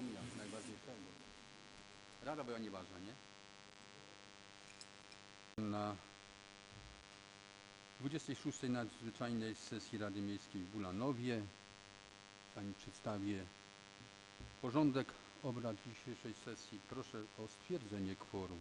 pomijam najważniejszego. Rada była nieważna, nie? Na 26. nadzwyczajnej sesji Rady Miejskiej w Bulanowie Pani przedstawię porządek obrad dzisiejszej sesji. Proszę o stwierdzenie kworum.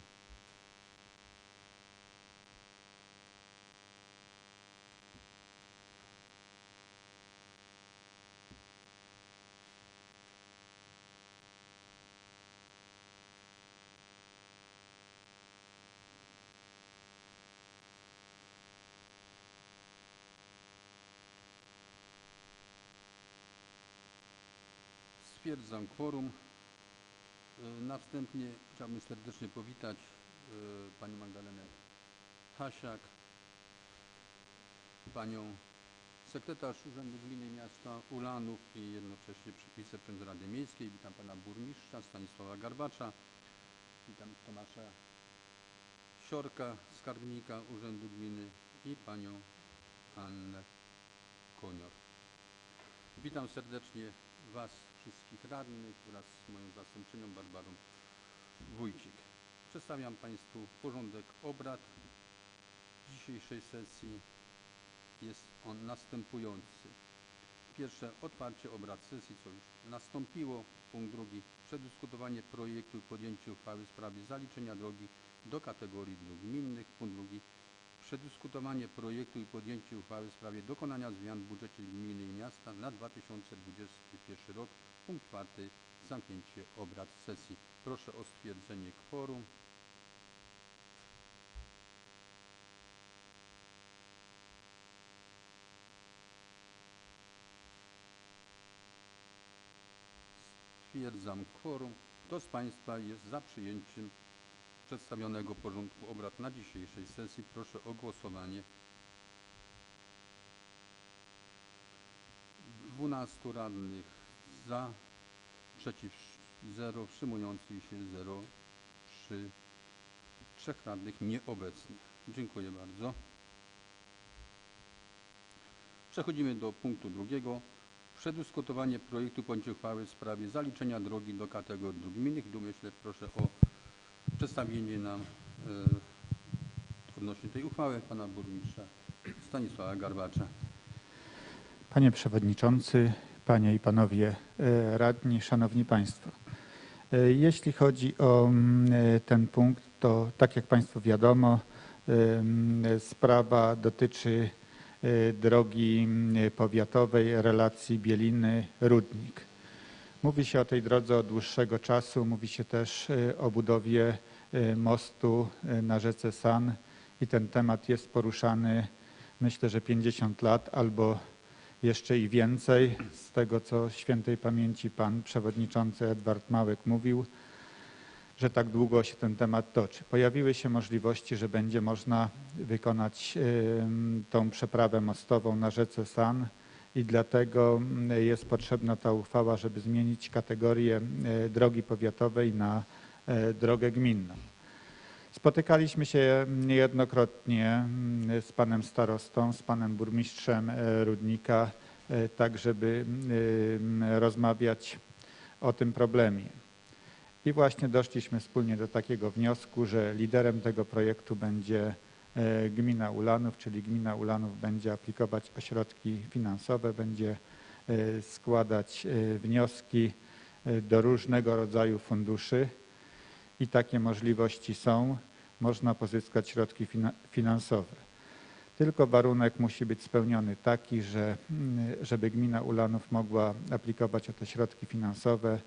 Stwierdzam kworum. E, Następnie chciałbym serdecznie powitać e, Panią Magdalenę Hasiak, Panią sekretarz Urzędu Gminy Miasta Ulanów i jednocześnie wiceprzewodniczącą Rady Miejskiej. Witam Pana Burmistrza Stanisława Garbacza. Witam Tomasza Siorka, skarbnika Urzędu Gminy i Panią Annę Konior. Witam serdecznie Was, wszystkich radnych wraz z moją zastępczynią Barbarą Wójcik. Przedstawiam Państwu porządek obrad dzisiejszej sesji. Jest on następujący. Pierwsze, otwarcie obrad sesji, co już nastąpiło. Punkt drugi, przedyskutowanie projektu i podjęcie uchwały w sprawie zaliczenia drogi do kategorii dróg gminnych. Punkt drugi, przedyskutowanie projektu i podjęcie uchwały w sprawie dokonania zmian w budżecie gminy i miasta na 2021 rok. Punkt czwarty. Zamknięcie obrad sesji. Proszę o stwierdzenie kworum. Stwierdzam kworum. Kto z Państwa jest za przyjęciem przedstawionego porządku obrad na dzisiejszej sesji? Proszę o głosowanie. 12 radnych za, przeciw 0, wstrzymujących się 0, 3, 3 radnych nieobecnych. Dziękuję bardzo. Przechodzimy do punktu drugiego. Przedyskutowanie projektu bądź uchwały w sprawie zaliczenia drogi do kategorii gminnych. Tu myślę, proszę o przedstawienie nam e, odnośnie tej uchwały pana burmistrza Stanisława Garbacza. Panie Przewodniczący, Panie i Panowie e, Radni, Szanowni Państwo. E, Jeśli chodzi o mm, ten punkt, to tak jak Państwu wiadomo, em, sprawa dotyczy drogi mm, powiatowej relacji Bieliny-Rudnik. Mówi się o tej drodze od dłuższego czasu, mówi się też e, o budowie e, mostu e, na rzece San i ten temat jest poruszany myślę, że 50 lat albo jeszcze i więcej z tego, co świętej pamięci pan przewodniczący Edward Małek mówił, że tak długo się ten temat toczy. Pojawiły się możliwości, że będzie można wykonać tą przeprawę mostową na rzece San i dlatego mm, jest potrzebna ta uchwała, żeby zmienić kategorię e, drogi powiatowej na e, drogę gminną. Spotykaliśmy się niejednokrotnie mm, z panem starostą, z panem burmistrzem e, Rudnika, tak żeby mm, rozmawiać o tym problemie. I właśnie doszliśmy wspólnie do takiego wniosku, że liderem tego projektu będzie gmina Ulanów, czyli gmina Ulanów będzie aplikować o środki finansowe, będzie e, składać e, wnioski e, do różnego rodzaju funduszy i takie możliwości są. Można pozyskać środki fina- finansowe. Tylko warunek musi być spełniony taki, że mm, żeby gmina Ulanów mogła aplikować o te środki finansowe,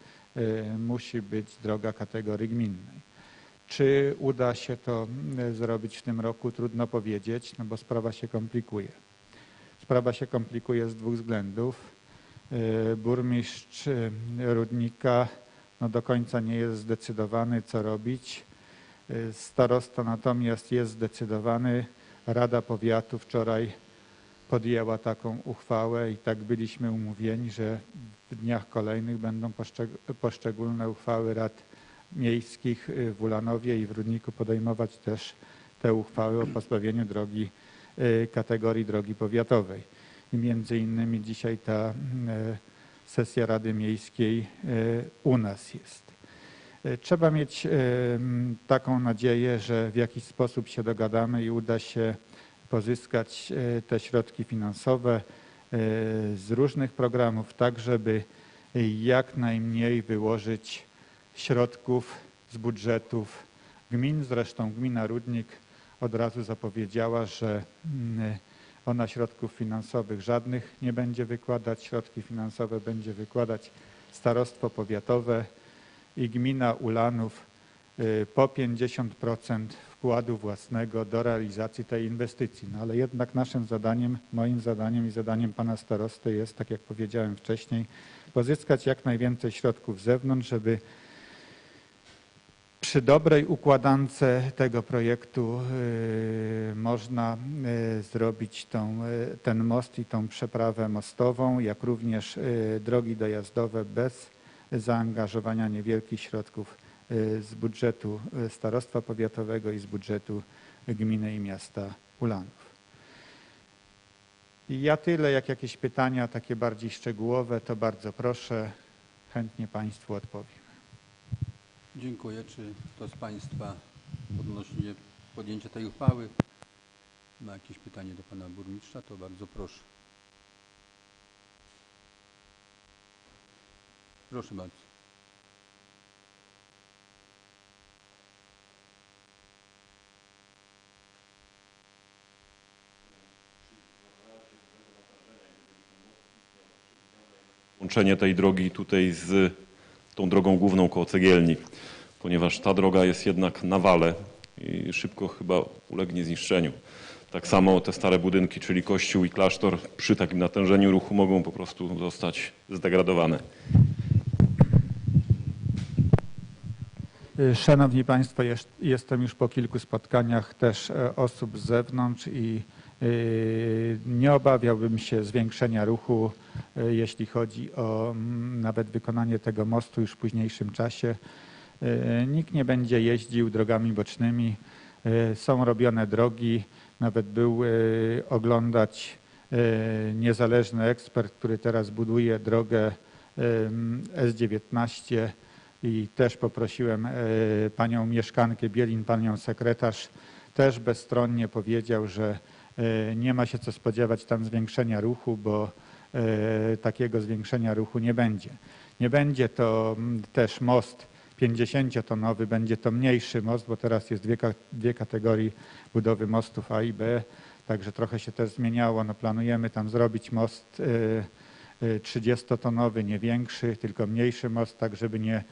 musi być droga kategorii gminnej. Czy uda się to mm, zrobić w tym roku, trudno powiedzieć, no bo sprawa się komplikuje. Sprawa się komplikuje z dwóch względów. Y, Burmistrz y, Rudnika no do końca nie jest zdecydowany, co robić. Starosta natomiast jest zdecydowany. Rada Powiatu wczoraj podjęła taką uchwałę i tak byliśmy umówieni, że w dniach kolejnych będą poszczeg- poszczególne uchwały rad miejskich y, w Ulanowie i w Rudniku podejmować też te uchwały o pozbawieniu drogi y, kategorii drogi powiatowej. I między innymi dzisiaj ta y, sesja Rady Miejskiej e, u nas jest. E, Trzeba mieć e, taką nadzieję, że w jakiś sposób się dogadamy i uda się pozyskać e, te środki finansowe e, z różnych programów, tak żeby jak najmniej wyłożyć środków z budżetów gmin. Zresztą gmina Rudnik od razu zapowiedziała, że mm, ona środków finansowych żadnych nie będzie wykładać. Środki finansowe będzie wykładać starostwo powiatowe i gmina Ulanów y, po 50% wkładu własnego do realizacji tej inwestycji. No ale jednak naszym zadaniem, moim zadaniem i zadaniem pana starosty jest, tak jak powiedziałem wcześniej, pozyskać jak najwięcej środków z zewnątrz, żeby przy dobrej układance tego projektu y, można y, zrobić tą, y, ten most i tą przeprawę mostową, jak również drogi dojazdowe bez zaangażowania niewielkich środków z budżetu starostwa powiatowego i z budżetu gminy i miasta Ulanów. I ja tyle, jak jakieś pytania takie bardziej szczegółowe, to bardzo proszę, chętnie Państwu odpowiem. Dziękuję. Czy kto z Państwa odnośnie podjęcia tej uchwały ma jakieś pytanie do Pana Burmistrza? To bardzo proszę. Proszę bardzo. łączenie tej drogi tutaj z tą drogą główną koło Cegielni, ponieważ ta droga jest jednak na wale i szybko chyba ulegnie zniszczeniu. Tak samo te stare budynki, czyli kościół i klasztor przy takim natężeniu ruchu mogą po prostu zostać zdegradowane. Y, Szanowni Państwo, jest- jestem już po kilku spotkaniach też e, osób z zewnątrz i nie obawiałbym się zwiększenia ruchu, y, jeśli chodzi o mm, nawet wykonanie tego mostu już w późniejszym czasie. Y, Nikt nie będzie jeździł drogami bocznymi. Są robione drogi. Nawet był oglądać niezależny ekspert, który teraz buduje drogę ym, S19 i też poprosiłem panią mieszkankę Bielin, panią sekretarz, też bezstronnie powiedział, że nie ma się co spodziewać tam zwiększenia ruchu, bo e, takiego zwiększenia ruchu nie będzie. Nie będzie to mm, też most 50-tonowy, będzie to mniejszy most, bo teraz jest dwie, dwie budowy mostów A i B, także trochę się też zmieniało. No, planujemy tam zrobić most e, e, 30-tonowy, nie większy, tylko mniejszy most, tak żeby nie e,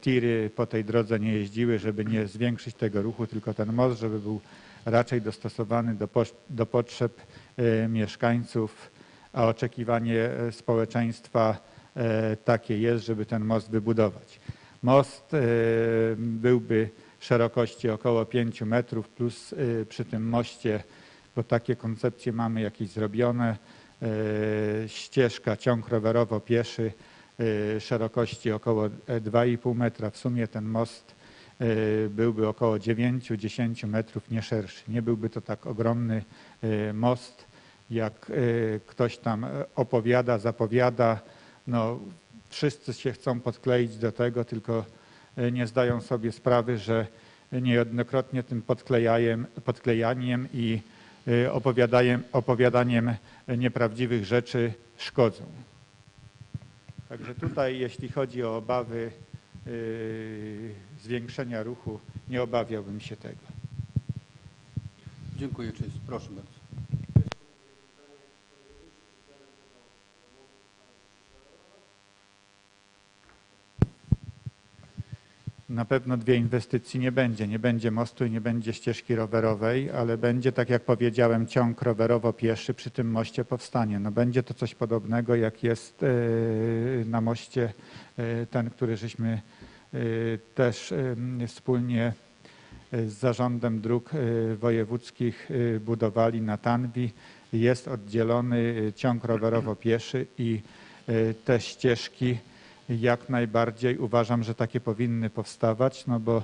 tiry po tej drodze nie jeździły, żeby nie zwiększyć tego ruchu, tylko ten most, żeby był raczej dostosowany do, do potrzeb e, mieszkańców, a oczekiwanie e, społeczeństwa e, takie jest, żeby ten most wybudować. Most byłby szerokości około 5 metrów plus przy tym moście, bo takie koncepcje mamy jakieś zrobione, ścieżka, ciąg rowerowo-pieszy szerokości około e, 2,5 metra. W sumie ten most byłby około 9-10 metrów, nie szerszy. Nie byłby to tak ogromny e, most, jak e, ktoś tam e, opowiada, zapowiada. No, wszyscy się chcą podkleić do tego, tylko e, nie zdają sobie sprawy, że niejednokrotnie tym podklejaniem i e, opowiadajem, opowiadaniem nieprawdziwych rzeczy szkodzą. Także tutaj, jeśli chodzi o obawy zwiększenia ruchu, nie obawiałbym się tego. Dziękuję. Czy jest? Proszę bardzo. Na pewno dwie inwestycji nie będzie. Nie będzie mostu i nie będzie ścieżki rowerowej, ale będzie, tak jak powiedziałem, ciąg rowerowo-pieszy przy tym moście powstanie. No będzie to coś podobnego, jak jest e, na moście e, ten, który żeśmy też e, wspólnie e, z Zarządem Dróg Wojewódzkich budowali na Tanwi. Jest oddzielony ciąg rowerowo-pieszy i te ścieżki jak najbardziej uważam, że takie powinny powstawać, no bo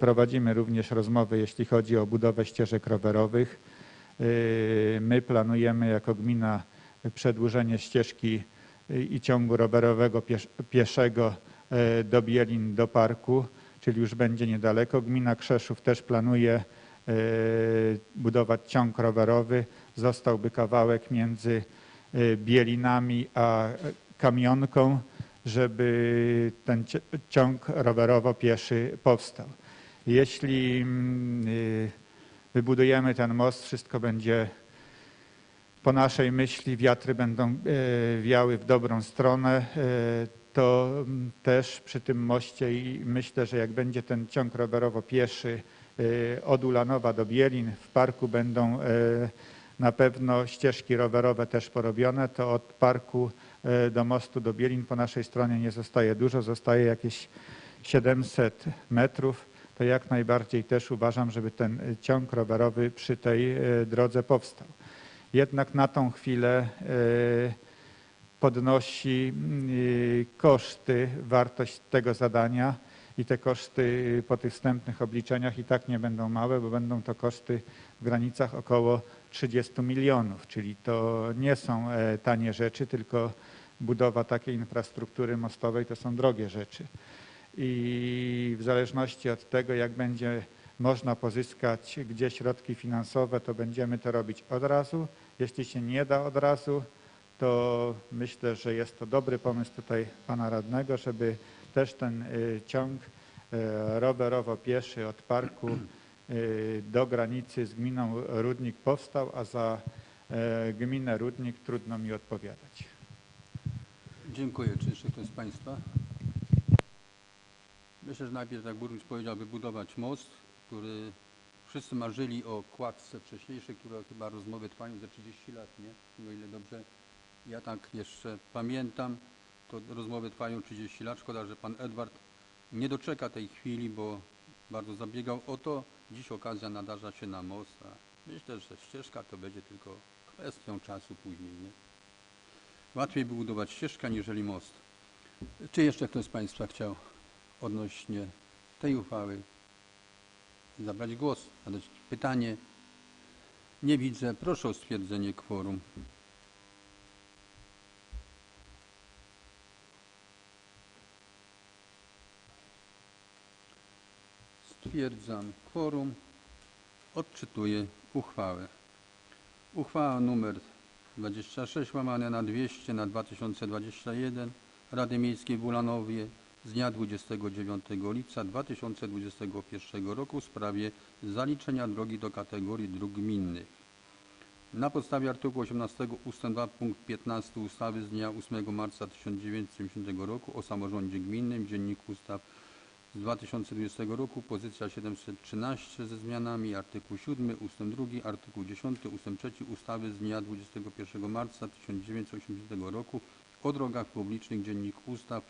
prowadzimy również rozmowy, jeśli chodzi o budowę ścieżek rowerowych. My planujemy jako gmina przedłużenie ścieżki y, i ciągu rowerowego piesz- pieszego do Bielin, do parku, czyli już będzie niedaleko. Gmina Krzeszów też planuje e, budować ciąg rowerowy. Zostałby kawałek między e, Bielinami a e, Kamionką, żeby ten ci- ciąg rowerowo-pieszy powstał. Jeśli mm, y, wybudujemy ten most, wszystko będzie po naszej myśli, wiatry będą e, wiały w dobrą stronę, e, to mm, też przy tym moście i myślę, że jak będzie ten ciąg rowerowo-pieszy e, od Ulanowa do Bielin, w parku będą e, na pewno ścieżki rowerowe też porobione, to od parku e, do mostu do Bielin po naszej stronie nie zostaje dużo, zostaje jakieś 700 metrów. To jak najbardziej też uważam, żeby ten ciąg rowerowy przy tej drodze powstał. Jednak na tą chwilę podnosi mm, koszty, wartość tego zadania i te koszty po tych wstępnych obliczeniach i tak nie będą małe, bo będą to koszty w granicach około 30 milionów, czyli to nie są e, tanie rzeczy, tylko budowa takiej infrastruktury mostowej to są drogie rzeczy. I w zależności od tego, jak będzie można pozyskać gdzie środki finansowe, to będziemy to robić od razu. Jeśli się nie da od razu, to myślę, że jest to dobry pomysł tutaj pana radnego, żeby też ten y, ciąg y, rowerowo-pieszy od parku y, do granicy z gminą Rudnik powstał, a za gminę Rudnik trudno mi odpowiadać. Dziękuję. Czy jeszcze ktoś z Państwa? Myślę, że najpierw, jak burmistrz powiedział, wybudować most, który wszyscy marzyli o kładce wcześniejszej, która chyba rozmowy trwają ze 30 lat, nie? O ile dobrze ja tak jeszcze pamiętam, to rozmowy trwają 30 lat. Szkoda, że pan Edward nie doczeka tej chwili, bo bardzo zabiegał o to. Dziś okazja nadarza się na most, a myślę, że ścieżka to będzie tylko kwestią czasu później, nie? Łatwiej by budować ścieżkę, aniżeli most. Czy jeszcze ktoś z Państwa chciał odnośnie tej uchwały zabrać głos, zadać pytanie? Nie widzę. Proszę o stwierdzenie kworum. Stwierdzam kworum. Odczytuję uchwałę. Uchwała numer 26 łamane na 200 na 2021 Rady Miejskiej w Ulanowie z dnia 29 lipca 2021 roku w sprawie zaliczenia drogi do kategorii dróg gminnych. Na podstawie artykułu 18 ust. 2 punkt 15 ustawy z dnia 8 marca 1970 roku o samorządzie gminnym, Dziennik Ustaw z 2020 roku, pozycja 713 ze zmianami, artykuł 7 ust. 2, artykuł 10 ust. 3 ustawy z dnia 21 marca 1980 roku o drogach publicznych, Dziennik Ustaw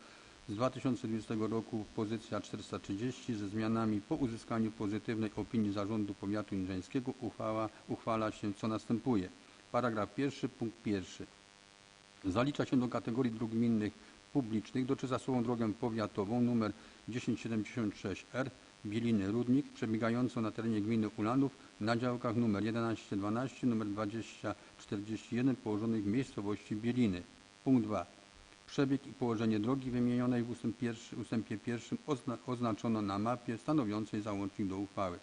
z 2020 roku, pozycja 430 ze zmianami po uzyskaniu pozytywnej opinii Zarządu Powiatu Niżeńskiego uchwała, uchwala się co następuje. Paragraf pierwszy, punkt pierwszy. Zalicza się do kategorii dróg gminnych publicznych dotychczasową drogę powiatową nr 1076R Bieliny Rudnik przebiegającą na terenie gminy Ulanów na działkach nr 1112 nr 2041 położonych w miejscowości Bieliny. Punkt 2. Przebieg i położenie drogi wymienionej w ustępie pierwszym ozna, oznaczono na mapie stanowiącej załącznik do uchwały.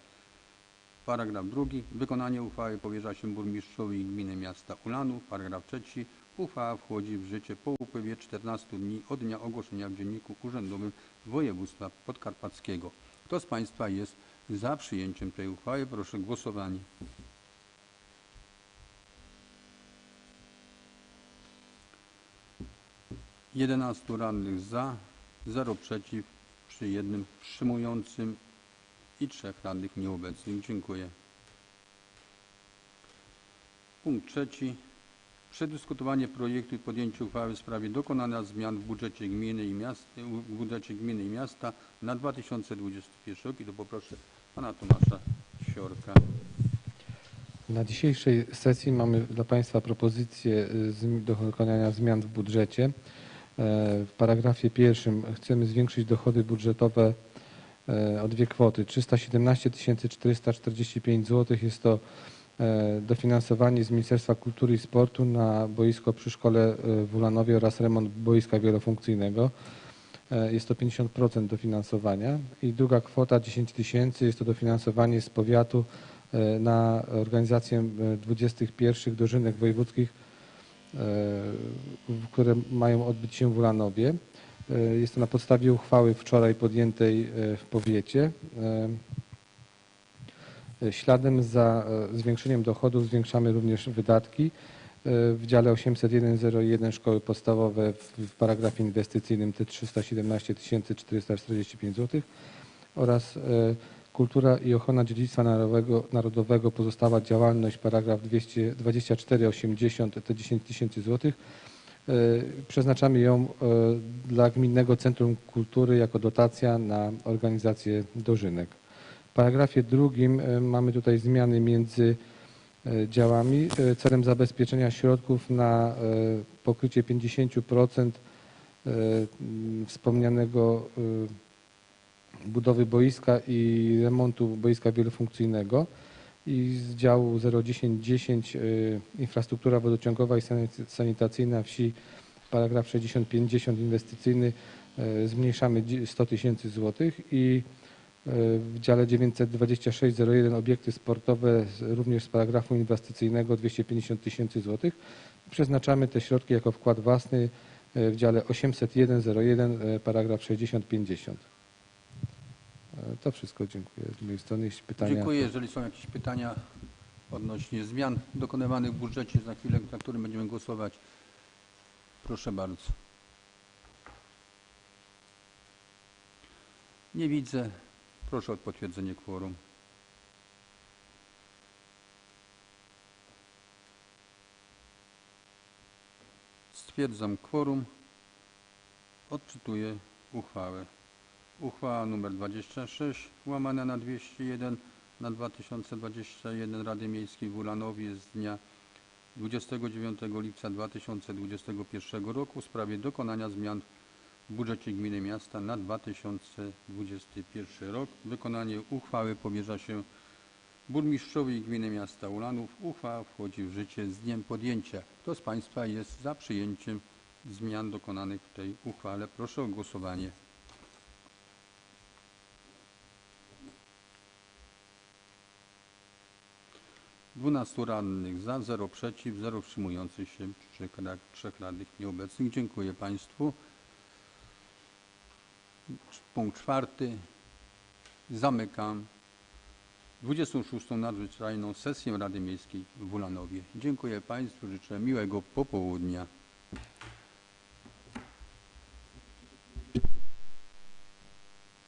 Paragraf drugi. Wykonanie uchwały powierza się burmistrzowi gminy miasta Ulanów. Paragraf trzeci. Uchwała wchodzi w życie po upływie 14 dni od dnia ogłoszenia w Dzienniku Urzędowym Województwa Podkarpackiego. Kto z Państwa jest za przyjęciem tej uchwały? Proszę głosowanie. Jedenastu radnych za, zero przeciw, przy jednym wstrzymującym i trzech radnych nieobecnych. Dziękuję. Punkt trzeci. Przedyskutowanie projektu i podjęcie uchwały w sprawie dokonania zmian w budżecie gminy i miasta, w budżecie gminy i miasta na 2021 rok. I to poproszę pana Tomasza Siorka. Na dzisiejszej sesji mamy dla Państwa propozycję y, dokonania zmian w budżecie. E, W paragrafie pierwszym chcemy zwiększyć dochody budżetowe e, o dwie kwoty. 317 445 zł jest to dofinansowanie z Ministerstwa Kultury i Sportu na boisko przy szkole e, w Ulanowie oraz remont boiska wielofunkcyjnego. E, Jest to 50% dofinansowania. I druga kwota 10 tysięcy jest to dofinansowanie z powiatu e, na organizację e, 21 dożynek wojewódzkich, e, które mają odbyć się w Ulanowie. E, Jest to na podstawie uchwały wczoraj podjętej e, w powiecie. E, Śladem za e, zwiększeniem dochodów zwiększamy również wydatki. E, W dziale 801.01 szkoły podstawowe w, paragrafie inwestycyjnym te 317 445 zł oraz kultura i ochrona dziedzictwa narodowego, narodowego pozostała działalność paragraf 224.80 te 10 tysięcy złotych. Przeznaczamy ją dla Gminnego Centrum Kultury jako dotacja na organizację dożynek. Paragrafie drugim e, mamy tutaj zmiany między e, działami. E, celem zabezpieczenia środków na pokrycie 50% e, m, wspomnianego budowy boiska i remontu boiska wielofunkcyjnego. I z działu 01010 e, infrastruktura wodociągowa i sanit- sanitacyjna wsi paragraf 6050 inwestycyjny zmniejszamy dzie- 100 tysięcy złotych i w dziale 92601 obiekty sportowe również z paragrafu inwestycyjnego 250 tysięcy złotych przeznaczamy te środki jako wkład własny e, w dziale 80101 e, paragraf 6050. E, To wszystko dziękuję z mojej strony. Jeśli pytania. Dziękuję. Jeżeli są jakieś pytania odnośnie zmian dokonywanych w budżecie, za chwilę, na którym będziemy głosować, proszę bardzo. Nie widzę. Proszę o potwierdzenie kworum. Stwierdzam kworum. Odczytuję uchwałę. Uchwała nr 26 łamane na 201 na 2021 Rady Miejskiej w Ulanowie z dnia 29 lipca 2021 roku w sprawie dokonania zmian w budżecie gminy miasta na 2021 rok. Wykonanie uchwały powierza się burmistrzowi gminy miasta Ulanów. Uchwała wchodzi w życie z dniem podjęcia. Kto z Państwa jest za przyjęciem zmian dokonanych w tej uchwale? Proszę o głosowanie. Dwunastu radnych za, zero przeciw, zero wstrzymujących się, trzech, ra- trzech radnych nieobecnych. Dziękuję Państwu. Punkt czwarty. Zamykam 26. nadzwyczajną sesję Rady Miejskiej w Ulanowie. Dziękuję Państwu, życzę miłego popołudnia.